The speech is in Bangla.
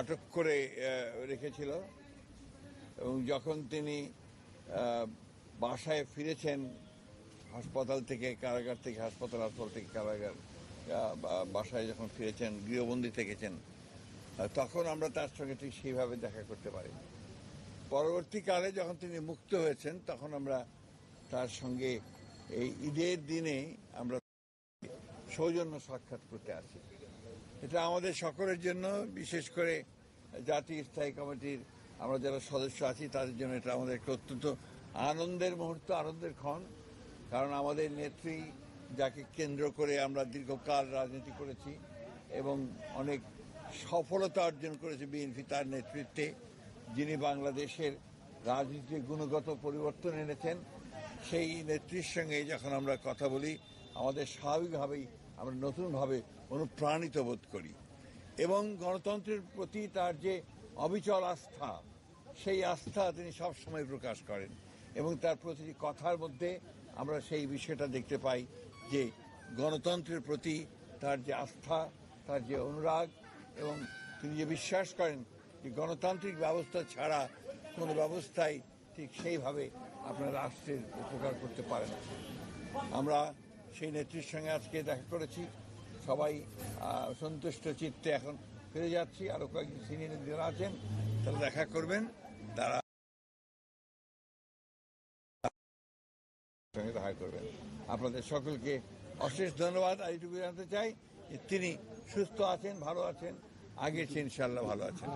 আটক করে রেখেছিল। এবং যখন তিনি বাসায় ফিরেছেন, হাসপাতাল থেকে, কারাগার থেকে, হাসপাতাল হাসপাতাল থেকে কারাগার বাসায় যখন ফিরেছেন, গৃহবন্দী থেকেছেন তখন আমরা তার সঙ্গে ঠিক সেইভাবে দেখা করতে পারি। পরবর্তীকালে যখন তিনি মুক্ত হয়েছেন, তখন আমরা তার সঙ্গে এই ঈদের দিনে আমরা সৌজন্য সাক্ষাৎ করতে আসি। এটা আমাদের সকলের জন্য, বিশেষ করে জাতীয় স্থায়ী কমিটির আমরা যারা সদস্য আছি, তাদের জন্য এটা আমাদের একটা অত্যন্ত আনন্দের মুহূর্ত, আনন্দের ক্ষণ। কারণ আমাদের নেত্রী যাকে কেন্দ্র করে আমরা দীর্ঘকাল রাজনীতি করেছি এবং অনেক সফলতা অর্জন করেছে বিএনপি তার নেতৃত্বে, যিনি বাংলাদেশের রাজনীতির গুণগত পরিবর্তন এনেছেন। সেই নেত্রীর সঙ্গে যখন আমরা কথা বলি, আমাদের স্বাভাবিকভাবেই আমরা নতুনভাবে অনুপ্রাণিত বোধ করি। এবং গণতন্ত্রের প্রতি তার যে অবিচল আস্থা, সেই আস্থা তিনি সবসময় প্রকাশ করেন। এবং তার প্রতিটি কথার মধ্যে আমরা সেই বিষয়টা দেখতে পাই যে গণতন্ত্রের প্রতি তার যে আস্থা, তার যে অনুরাগ এবং তিনি যে বিশ্বাস করেন যে গণতান্ত্রিক ব্যবস্থা ছাড়া কোনো ব্যবস্থাই ঠিক সেইভাবে আপনার রাষ্ট্রের উপকার করতে পারে না। আমরা সেই নেত্রীর সঙ্গে আজকে দেখা করেছি। সবাই সন্তুষ্ট চিত্তে এখন ফিরে যাচ্ছি। আরও কয়েকজন সিনিয়র যারা আছেন, তারা দেখা করবেন। তারা সঙ্গে দেখা করবেন। আপনাদের সকলকে অশেষ ধন্যবাদ। আর এইটুকু জানতে চাই যে তিনি সুস্থ আছেন, ভালো আছেন চেয়ে ইনশাল্লাহ ভালো আছেন।